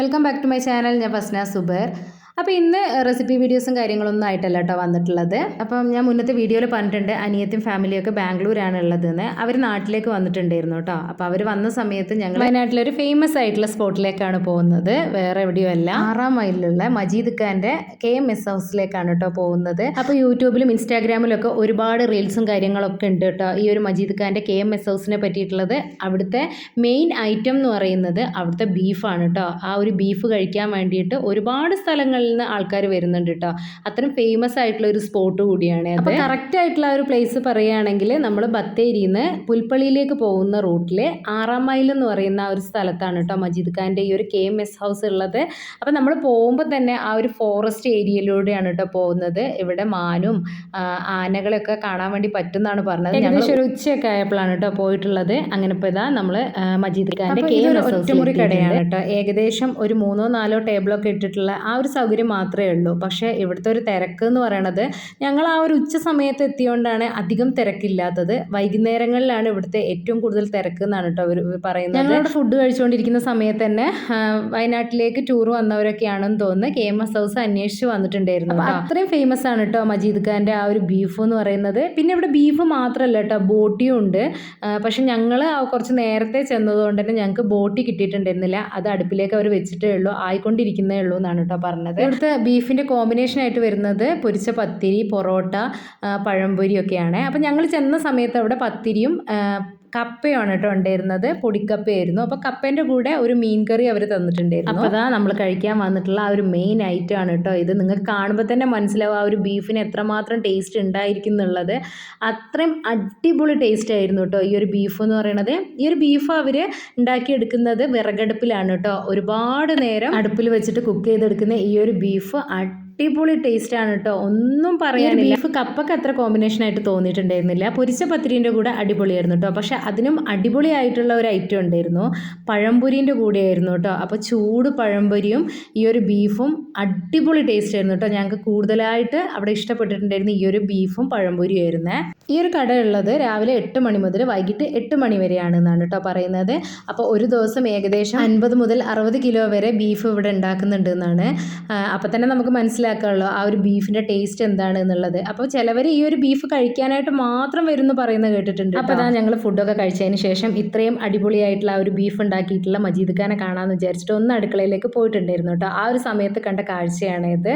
Welcome back to my channel ഞാൻ ഫസ്ന സുബേർ. അപ്പോൾ ഇന്ന് റെസിപ്പി വീഡിയോസും കാര്യങ്ങളൊന്നും ആയിട്ടല്ല കേട്ടോ വന്നിട്ടുള്ളത്. അപ്പം ഞാൻ മുന്നത്തെ വീഡിയോയിൽ പറഞ്ഞിട്ടുണ്ട് അനിയത്തും ഫാമിലിയൊക്കെ ബാംഗ്ലൂരാണ് ഉള്ളതെന്ന്. അവർ നാട്ടിലേക്ക് വന്നിട്ടുണ്ടായിരുന്നു കേട്ടോ അപ്പോൾ അവർ വന്ന സമയത്ത് ഞങ്ങൾ വയനാട്ടിലൊരു ഫേമസ് ആയിട്ടുള്ള സ്പോട്ടിലേക്കാണ് പോകുന്നത്. വേറെ എവിടെയും അല്ല. ആറാം മൈലിലുള്ള മജീദ് ഖാന്റെ കെ എം എസ് ഹൗസിലേക്കാണ് കേട്ടോ പോകുന്നത്. അപ്പോൾ യൂട്യൂബിലും ഇൻസ്റ്റാഗ്രാമിലും ഒക്കെ ഒരുപാട് റീൽസും കാര്യങ്ങളൊക്കെ ഉണ്ട് കേട്ടോ ഈ ഒരു മജീദ് ഖാന്റെ കെ എം എസ് ഹൗസിനെ പറ്റിയിട്ടുള്ളത്. അവിടുത്തെ മെയിൻ ഐറ്റം എന്ന് പറയുന്നത് അവിടുത്തെ ബീഫാണ് കേട്ടോ ആ ഒരു ബീഫ് കഴിക്കാൻ വേണ്ടിയിട്ട് ഒരുപാട് സ്ഥലങ്ങളിൽ നിന്ന് ആൾക്കാർ വരുന്നുണ്ട് കേട്ടോ അത്രയും ഫേമസ് ആയിട്ടുള്ള ഒരു സ്പോട്ട് കൂടിയാണ് അപ്പോൾ കറക്റ്റ് ആയിട്ടുള്ള ഒരു പ്ലേസ് പറയുകയാണെങ്കിൽ നമ്മൾ ബത്തേരിയിൽ നിന്ന് പുൽപ്പള്ളിയിലേക്ക് പോകുന്ന റൂട്ടിൽ ആറാം മൈൽ എന്ന് പറയുന്ന ഒരു സ്ഥലത്താണ് കേട്ടോ മജീദ് ഖാന്റെ ഈ ഒരു കെ എം എസ് ഹൗസ് ഉള്ളത്. അപ്പോൾ നമ്മൾ പോകുമ്പോൾ തന്നെ ആ ഒരു ഫോറസ്റ്റ് ഏരിയയിലൂടെയാണ് കേട്ടോ പോകുന്നത്. ഇവിടെ മാനും ആനകളൊക്കെ കാണാൻ വേണ്ടി പറ്റുമെന്നാണ് പറഞ്ഞത്. ഏകദേശം ഒരു ഉച്ചയൊക്കെ ആയപ്പോഴാണ് കേട്ടോ പോയിട്ടുള്ളത്. അങ്ങനെ ഇപ്പോൾ ഇതാ നമ്മൾ മജീദ് ഖാന്റെ കെ എം എസ് ഒറ്റമുറി കടയാണ് കേട്ടോ ഏകദേശം ഒരു മൂന്നോ നാലോ ടേബിളൊക്കെ ഇട്ടിട്ടുള്ള ആ ഒരു സൗകര്യം മാത്രമേ ഉള്ളൂ. പക്ഷേ ഇവിടുത്തെ ഒരു തിരക്ക് എന്ന് പറയണത് ഞങ്ങൾ ആ ഒരു ഉച്ച സമയത്ത് എത്തിയോണ്ടാണ് അധികം തിരക്കില്ലാത്തത്. വൈകുന്നേരങ്ങളിലാണ് ഇവിടുത്തെ ഏറ്റവും കൂടുതൽ തിരക്ക് എന്നാണ് കേട്ടോ അവർ പറയുന്നത്. ഞങ്ങൾ ഫുഡ് കഴിച്ചുകൊണ്ടിരിക്കുന്ന സമയത്ത് തന്നെ വയനാട്ടിലേക്ക് ടൂർ വന്നവരൊക്കെയാണെന്ന് തോന്നുന്നു. കെ എം എസ് ഹൗസ് അന്വേഷിച്ച് വന്നിട്ടുണ്ടായിരുന്നു. അത്രയും ഫേമസ് ആണ് കേട്ടോ മജീദ് ഖാന്റെ ആ ഒരു ബീഫ് എന്ന് പറയുന്നത്. പിന്നെ ഇവിടെ ബീഫ് മാത്രമല്ല കേട്ടോ ബോട്ടിയും ഉണ്ട്. പക്ഷെ ഞങ്ങൾ കുറച്ച് നേരത്തെ ചെന്നതുകൊണ്ട് തന്നെ ഞങ്ങൾക്ക് ബോട്ടി കിട്ടിയിട്ടുണ്ടായിരുന്നില്ല. അത് അടുപ്പിലേക്ക് അവർ വെച്ചിട്ടേ ഉള്ളൂ ആയിക്കൊണ്ടിരിക്കുന്നേ ഉള്ളൂ എന്നാണ് കേട്ടോ പറഞ്ഞത്. ഇവിടുത്തെ ബീഫിന്റെ കോമ്പിനേഷൻ ആയിട്ട് വരുന്നത് പൊരിച്ച പത്തിരി പൊറോട്ട പഴംപൊരി ഒക്കെയാണ് അപ്പം ഞങ്ങൾ ചെന്ന സമയത്ത് അവിടെ പത്തിരിയും കപ്പയാണ് കേട്ടോ ഉണ്ടായിരുന്നത്. പൊടിക്കപ്പയായിരുന്നു. അപ്പോൾ കപ്പേന്റെ കൂടെ ഒരു മീൻ കറി അവർ തന്നിട്ടുണ്ടായിരുന്നു. അപ്പോൾ അതാ നമ്മൾ കഴിക്കാൻ വന്നിട്ടുള്ള ആ ഒരു മെയിൻ ഐറ്റം ആണ് കേട്ടോ ഇത്. നിങ്ങൾക്ക് കാണുമ്പോൾ തന്നെ മനസ്സിലാവും ആ ഒരു ബീഫിന് എത്രമാത്രം ടേസ്റ്റ് ഉണ്ടായിരിക്കും എന്നുള്ളത്. അത്രയും അടിപൊളി ടേസ്റ്റ് ആയിരുന്നു കേട്ടോ ഈ ഒരു ബീഫ് എന്ന് പറയുന്നത് ഈ ഒരു ബീഫ് അവർ ഉണ്ടാക്കിയെടുക്കുന്നത് വിറകടുപ്പിലാണ് കേട്ടോ. ഒരുപാട് നേരം അടുപ്പിൽ വെച്ചിട്ട് കുക്ക് ചെയ്തെടുക്കുന്ന ഈ ഒരു ബീഫ് അടിപൊളി ആണ് കേട്ടോ ഒന്നും പറയാനില്ല. ബീഫ് കപ്പൊക്കെ അത്ര കോമ്പിനേഷൻ ആയിട്ട് തോന്നിയിട്ടുണ്ടായിരുന്നില്ല. പൊരിച്ച പത്തിരിന്റെ കൂടെ അടിപൊളിയായിരുന്നു കേട്ടോ പക്ഷെ അതിനും അടിപൊളിയായിട്ടുള്ള ഒരു ഐറ്റം ഉണ്ടായിരുന്നു. പഴംപൊരിന്റെ കൂടെയായിരുന്നു കേട്ടോ അപ്പോൾ ചൂട് പഴംപൊരിയും ഈ ഒരു ബീഫും അടിപൊളി ടേസ്റ്റ് ആയിരുന്നു കേട്ടോ ഞങ്ങൾക്ക് കൂടുതലായിട്ട് അവിടെ ഇഷ്ടപ്പെട്ടിട്ടുണ്ടായിരുന്നു ഈ ഒരു ബീഫും പഴംപൊരിയും ആയിരുന്നേ. ഈ ഒരു കട ഉള്ളത് രാവിലെ എട്ട് മണി മുതൽ വൈകിട്ട് എട്ട് മണി വരെയാണ് എന്നാണ് കേട്ടോ പറയുന്നത്. അപ്പോൾ ഒരു ദിവസം ഏകദേശം അൻപത് മുതൽ അറുപത് കിലോ വരെ ബീഫ് ഇവിടെ ഉണ്ടാക്കുന്നുണ്ട് എന്നാണ്. അപ്പോൾ തന്നെ നമുക്ക് മനസ്സിലാക്കാമല്ലോ ആ ഒരു ബീഫിന്റെ ടേസ്റ്റ് എന്താണ് എന്നുള്ളത്. അപ്പോൾ ചിലവർ ഈ ഒരു ബീഫ് കഴിക്കാനായിട്ട് മാത്രം വരുന്നു പറയുന്നത് കേട്ടിട്ടുണ്ട് അപ്പോൾ അതാ ഞങ്ങൾ ഫുഡൊക്കെ കഴിച്ചതിന് ശേഷം ഇത്രയും അടിപൊളിയായിട്ടുള്ള ആ ഒരു ബീഫ് ഉണ്ടാക്കിയിട്ടുള്ള മജീദ് ഖാനെ കാണാമെന്ന് വിചാരിച്ചിട്ട് ഒന്ന് അടുക്കളയിലേക്ക് പോയിട്ടുണ്ടായിരുന്നു കേട്ടോ ആ ഒരു സമയത്ത് കണ്ട കാഴ്ചയാണ് ഇത്.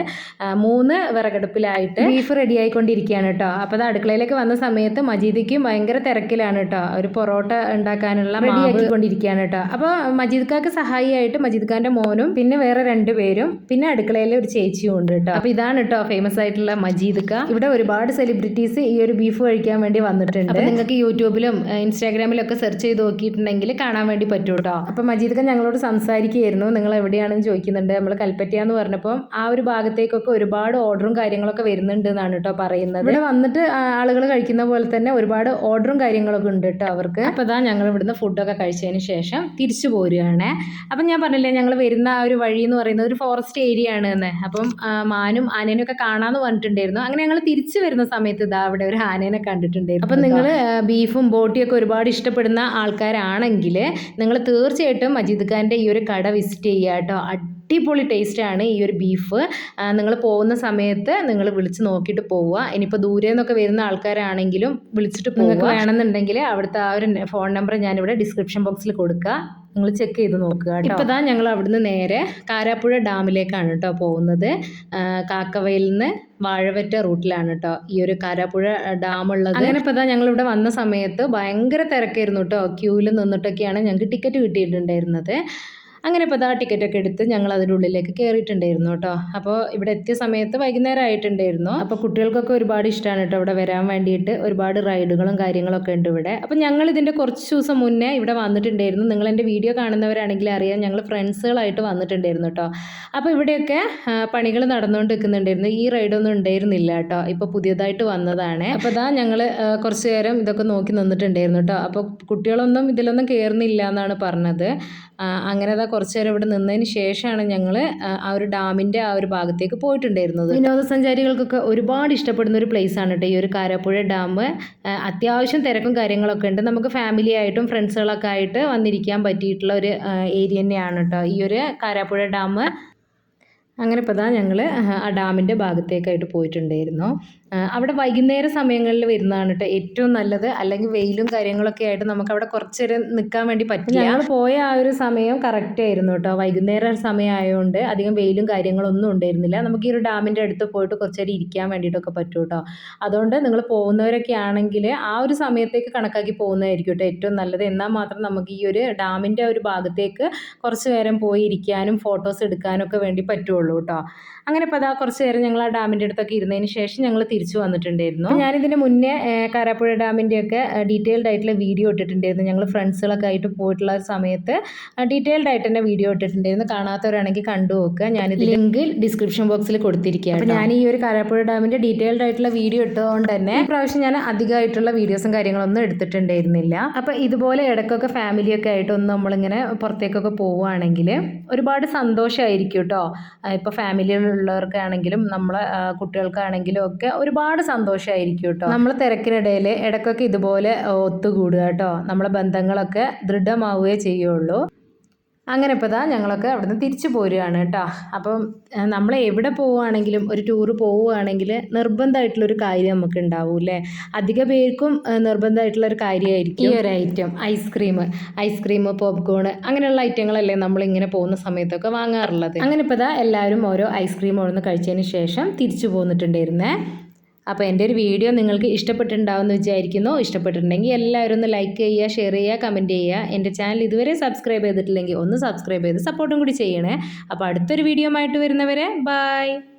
മൂന്ന് വിറകടുപ്പിലായിട്ട് ബീഫ് റെഡി ആയിക്കൊണ്ടിരിക്കുകയാണ് കേട്ടോ അപ്പോൾ അത് അടുക്കളയിലേക്ക് വന്ന സമയത്ത് മജീദിക്കും ഭയങ്കര തിരക്കിലാണ് കേട്ടോ ഒരു പൊറോട്ട ഉണ്ടാക്കാനുള്ള റെഡി ആക്കിക്കൊണ്ടിരിക്കുകയാണ് കേട്ടോ അപ്പോൾ മജീദ് ഖാക്ക് സഹായിയായിട്ട് മജീദ് ഖാന്റെ മോനും പിന്നെ വേറെ രണ്ട് പേരും പിന്നെ അടുക്കളയിലെ ഒരു ചേച്ചിയും ഉണ്ട് കേട്ടോ അപ്പോൾ ഇതാണ് കേട്ടോ ഫേമസ് ആയിട്ടുള്ള മജീദ് ക. ഇവിടെ ഒരുപാട് സെലിബ്രിറ്റീസ് ഈ ഒരു ബീഫ് കഴിക്കാൻ വേണ്ടി വന്നിട്ടുണ്ട്. അപ്പോൾ നിങ്ങൾക്ക് യൂട്യൂബിലും ഇൻസ്റ്റാഗ്രാമിലും ഒക്കെ സെർച്ച് ചെയ്ത് നോക്കിയിട്ടുണ്ടെങ്കിൽ കാണാൻ വേണ്ടി പറ്റും കേട്ടോ അപ്പോൾ മജീദ് ക ഞങ്ങളോട് സംസാരിക്കുകയായിരുന്നു. നിങ്ങൾ എവിടെയാണെന്ന് ചോദിക്കുന്നുണ്ട്. നമ്മൾ കൽപ്പറ്റ എന്ന് പറഞ്ഞപ്പോൾ ആ ഒരു ഭാഗത്തേക്കൊക്കെ ഒരുപാട് ഓർഡറും കാര്യങ്ങളൊക്കെ വരുന്നുണ്ട് എന്നാണ് കേട്ടോ പറയുന്നത്. ഇവിടെ വന്നിട്ട് ആളുകൾ കഴിക്കുന്ന പോലെ തന്നെ ഒരുപാട് ഓർഡറും കാര്യങ്ങളൊക്കെ ഉണ്ട് കേട്ടോ അവർക്ക്. അപ്പോൾ ഇതാ ഞങ്ങൾ ഇവിടുന്ന് ഫുഡൊക്കെ കഴിച്ചതിന് ശേഷം തിരിച്ചു പോരുകയാണ് അപ്പം ഞാൻ പറഞ്ഞില്ലേ ഞങ്ങൾ വരുന്ന ആ ഒരു വഴി എന്ന് പറയുന്നത് ഒരു ഫോറസ്റ്റ് ഏരിയ ആണ് എന്ന്. അപ്പം മാനും ആനേനും ഒക്കെ കാണാമെന്ന് പറഞ്ഞിട്ടുണ്ടായിരുന്നു. അങ്ങനെ ഞങ്ങൾ തിരിച്ചു വരുന്ന സമയത്ത് ഇതാ അവിടെ ഒരു ആനേനെ കണ്ടിട്ടുണ്ടായിരുന്നു. അപ്പം നിങ്ങൾ ബീഫും ബോട്ടിയും ഒക്കെ ഒരുപാട് ഇഷ്ടപ്പെടുന്ന ആൾക്കാരാണെങ്കിൽ നിങ്ങൾ തീർച്ചയായിട്ടും മജീദ് ഖാന്റെ ഈ ഒരു കട വിസിറ്റ് ചെയ്യാട്ടോ കേട്ടോ. അടിപൊളി ടേസ്റ്റാണ് ഈ ഒരു ബീഫ് നിങ്ങൾ പോകുന്ന സമയത്ത് നിങ്ങൾ വിളിച്ച് നോക്കിയിട്ട് പോവുക. ഇനിയിപ്പോൾ ദൂരെ നിന്നൊക്കെ വരുന്ന ആൾക്കാരാണെങ്കിലും വിളിച്ചിട്ട് നിങ്ങൾക്ക് വേണമെന്നുണ്ടെങ്കിൽ അവിടുത്തെ ആ ഒരു ഫോൺ നമ്പർ ഞാനിവിടെ ഡിസ്ക്രിപ്ഷൻ ബോക്സിൽ കൊടുക്കുക. നിങ്ങൾ ചെക്ക് ചെയ്ത് നോക്കുക കേട്ടോ. ഇപ്പോൾ ഇതാ ഞങ്ങൾ അവിടുന്ന് നേരെ കാരാപ്പുഴ ഡാമിലേക്കാണ് കേട്ടോ പോകുന്നത്. കാക്കവയിൽ നിന്ന് വാഴവറ്റ റൂട്ടിലാണ് കേട്ടോ ഈ ഒരു കാരാപ്പുഴ ഡാം ഉള്ളത്. അങ്ങനെ ഇപ്പോൾ ഇതാ ഞങ്ങൾ ഇവിടെ വന്ന സമയത്ത് ഭയങ്കര തിരക്കായിരുന്നു കേട്ടോ. ക്യൂവിൽ നിന്നിട്ടൊക്കെയാണ് ഞങ്ങൾക്ക് ടിക്കറ്റ് കിട്ടിയിട്ടുണ്ടായിരുന്നത്. അങ്ങനെ ഇപ്പോൾ ഇതാ ടിക്കറ്റൊക്കെ എടുത്ത് ഞങ്ങൾ അതിന്റെ ഉള്ളിലേക്ക് കയറിയിട്ടുണ്ടായിരുന്നു കേട്ടോ. അപ്പോൾ ഇവിടെ എത്തിയ സമയത്ത് വൈകുന്നേരം ആയിട്ടുണ്ടായിരുന്നു. അപ്പോൾ കുട്ടികൾക്കൊക്കെ ഒരുപാട് ഇഷ്ടമാണ് കേട്ടോ ഇവിടെ വരാൻ വേണ്ടിയിട്ട്. ഒരുപാട് റൈഡുകളും കാര്യങ്ങളൊക്കെ ഉണ്ട് ഇവിടെ. അപ്പോൾ ഞങ്ങൾ ഇതിന്റെ കുറച്ച് ദിവസം മുന്നേ ഇവിടെ വന്നിട്ടുണ്ടായിരുന്നു. നിങ്ങൾ എന്റെ വീഡിയോ കാണുന്നവരാണെങ്കിൽ അറിയാം ഞങ്ങൾ ഫ്രണ്ട്സുകളായിട്ട് വന്നിട്ടുണ്ടായിരുന്നു കേട്ടോ. അപ്പോൾ ഇവിടെയൊക്കെ പണികൾ നടന്നുകൊണ്ട് നിൽക്കുന്നുണ്ടായിരുന്നു ഈ റൈഡൊന്നും ഉണ്ടായിരുന്നില്ല കേട്ടോ. ഇപ്പോൾ പുതിയതായിട്ട് വന്നതാണ്. അപ്പോൾ ഇതാ ഞങ്ങൾ കുറച്ച് നേരം ഇതൊക്കെ നോക്കി നിന്നിട്ടുണ്ടായിരുന്നു കേട്ടോ. അപ്പോൾ കുട്ടികളൊന്നും ഇതിലൊന്നും കയറുന്നില്ല എന്നാണ് പറഞ്ഞത്. അങ്ങനെ അതാ കുറച്ച് നേരം ഇവിടെ നിന്നതിന് ശേഷമാണ് ഞങ്ങൾ ആ ഒരു ഡാമിന്റെ ആ ഒരു ഭാഗത്തേക്ക് പോയിട്ടുണ്ടായിരുന്നത്. വിനോദസഞ്ചാരികൾക്കൊക്കെ ഒരുപാട് ഇഷ്ടപ്പെടുന്ന ഒരു പ്ലേസ് ആണ് കേട്ടോ ഈ ഒരു കാരാപ്പുഴ ഡാം. അത്യാവശ്യം തിരക്കും കാര്യങ്ങളൊക്കെ ഉണ്ട്. നമുക്ക് ഫാമിലി ആയിട്ടും ഫ്രണ്ട്സുകളൊക്കെ ആയിട്ട് വന്നിരിക്കാൻ പറ്റിയിട്ടുള്ള ഒരു ഏരിയ തന്നെയാണ് കേട്ടോ ഈ ഒരു കാരാപ്പുഴ ഡാം. അങ്ങനെ ഇപ്പോൾ ഞങ്ങൾ ആ ഡാമിന്റെ ഭാഗത്തേക്കായിട്ട് പോയിട്ടുണ്ടായിരുന്നു. അവിടെ വൈകുന്നേര സമയങ്ങളിൽ വരുന്നതാണ് കേട്ടോ ഏറ്റവും നല്ലത്. അല്ലെങ്കിൽ വെയിലും കാര്യങ്ങളൊക്കെ ആയിട്ട് നമുക്ക് അവിടെ കുറച്ച് നേരം നിൽക്കാൻ വേണ്ടി പറ്റില്ല. ഞങ്ങൾ പോയ ആ ഒരു സമയം കറക്റ്റ് ആയിരുന്നു കേട്ടോ. വൈകുന്നേരം സമയമായതുകൊണ്ട് അധികം വെയിലും കാര്യങ്ങളൊന്നും ഉണ്ടായിരുന്നില്ല. നമുക്ക് ഈ ഒരു ഡാമിന്റെ അടുത്ത് പോയിട്ട് കുറച്ച് നേരം ഇരിക്കാൻ വേണ്ടിയിട്ടൊക്കെ പറ്റും കേട്ടോ. അതുകൊണ്ട് നിങ്ങൾ പോകുന്നവരൊക്കെ ആണെങ്കിൽ ആ ഒരു സമയത്തേക്ക് കണക്കാക്കി പോകുന്നതായിരിക്കും കേട്ടോ ഏറ്റവും നല്ലത്. എന്നാൽ മാത്രം നമുക്ക് ഈ ഒരു ഡാമിന്റെ ഒരു ഭാഗത്തേക്ക് കുറച്ച് നേരം പോയി ഇരിക്കാനും ഫോട്ടോസ് എടുക്കാനും ഒക്കെ വേണ്ടി പറ്റുള്ളൂ കേട്ടോ. അങ്ങനെ ഇപ്പോൾ അതാ കുറച്ച് നേരം ഞങ്ങൾ ആ ഡാമിന്റെ അടുത്തൊക്കെ ഇരുന്നതിന് ശേഷം ഞങ്ങൾ തിരിച്ചു വന്നിട്ടുണ്ടായിരുന്നു. ഞാനിതിന് മുന്നേ കാരാപ്പുഴ ഡാമിന്റെ ഒക്കെ ഡീറ്റെയിൽഡ് ആയിട്ടുള്ള വീഡിയോ ഇട്ടിട്ടുണ്ടായിരുന്നു. ഞങ്ങൾ ഫ്രണ്ട്സുകളൊക്കെ ആയിട്ട് പോയിട്ടുള്ള സമയത്ത് ഡീറ്റെയിൽഡ് ആയിട്ട് തന്നെ വീഡിയോ ഇട്ടിട്ടുണ്ടായിരുന്നു. കാണാത്തവരാണെങ്കിൽ കണ്ടു നോക്കുക. ഞാനിത് ലിങ്ക് ഡിസ്ക്രിപ്ഷൻ ബോക്സിൽ കൊടുത്തിരിക്കുകയാണ് ഞാൻ ഈ ഒരു കാരാപ്പുഴ ഡാമിന്റെ ഡീറ്റെയിൽഡ് ആയിട്ടുള്ള വീഡിയോ ഇട്ടതുകൊണ്ട് തന്നെ പ്രാവശ്യം ഞാൻ അധികമായിട്ടുള്ള വീഡിയോസും കാര്യങ്ങളൊന്നും എടുത്തിട്ടുണ്ടായിരുന്നില്ല. അപ്പോൾ ഇതുപോലെ ഇടയ്ക്കൊക്കെ ഫാമിലിയൊക്കെ ആയിട്ടൊന്ന് നമ്മളിങ്ങനെ പുറത്തേക്കൊക്കെ പോവുകയാണെങ്കിൽ ഒരുപാട് സന്തോഷമായിരിക്കും കേട്ടോ. ഇപ്പോൾ ഫാമിലിയിലുള്ളവർക്കാണെങ്കിലും നമ്മളെ കുട്ടികൾക്കാണെങ്കിലും ഒക്കെ ഒരുപാട് സന്തോഷമായിരിക്കും കേട്ടോ. നമ്മൾ തിരക്കിനിടയിൽ ഇടയ്ക്കൊക്കെ ഇതുപോലെ ഒത്തുകൂടുക കേട്ടോ. നമ്മളെ ബന്ധങ്ങളൊക്കെ ദൃഢമാവുകയേ ചെയ്യുള്ളൂ. അങ്ങനെ ഇപ്പോൾ ദാ ഞങ്ങളൊക്കെ അവിടുന്ന് തിരിച്ചു പോരുകയാണ് കേട്ടോ. അപ്പം നമ്മൾ എവിടെ പോവുകയാണെങ്കിലും ഒരു ടൂറ് പോവുകയാണെങ്കിൽ നിർബന്ധമായിട്ടുള്ളൊരു കാര്യം നമുക്ക് ഉണ്ടാവും അല്ലേ? അധിക പേർക്കും നിർബന്ധമായിട്ടുള്ളൊരു നിർബന്ധമായിട്ടുള്ള ഒരു കാര്യമായിരിക്കും. ഈ ഒരു ഐറ്റം ഐസ്ക്രീം ഐസ്ക്രീം പോപ്കോൺ അങ്ങനെയുള്ള ഐറ്റങ്ങളല്ലേ നമ്മളിങ്ങനെ പോകുന്ന സമയത്തൊക്കെ വാങ്ങാറുള്ളത്. അങ്ങനെ ഇപ്പോൾ ദാ എല്ലാവരും ഓരോ ഐസ്ക്രീം ഓരോന്ന് കഴിച്ചതിന് ശേഷം തിരിച്ചു പോന്നിട്ടുണ്ടായിരുന്നേ. അപ്പോൾ എന്റെ ഒരു വീഡിയോ നിങ്ങൾക്ക് ഇഷ്ടപ്പെട്ടിട്ടുണ്ടാവുമെന്ന് വിചാരിക്കുന്നു. ഇഷ്ടപ്പെട്ടിട്ടുണ്ടെങ്കിൽ എല്ലാവരും ഒന്ന് ലൈക്ക് ചെയ്യുക ഷെയർ ചെയ്യുക കമന്റ് ചെയ്യുക. എന്റെ ചാനൽ ഇതുവരെ സബ്സ്ക്രൈബ് ചെയ്തിട്ടില്ലെങ്കിൽ ഒന്ന് സബ്സ്ക്രൈബ് ചെയ്ത് സപ്പോർട്ടും കൂടി ചെയ്യണേ. അപ്പോൾ അടുത്തൊരു വീഡിയോ ആയിട്ട് വരുന്നവരെ ബൈ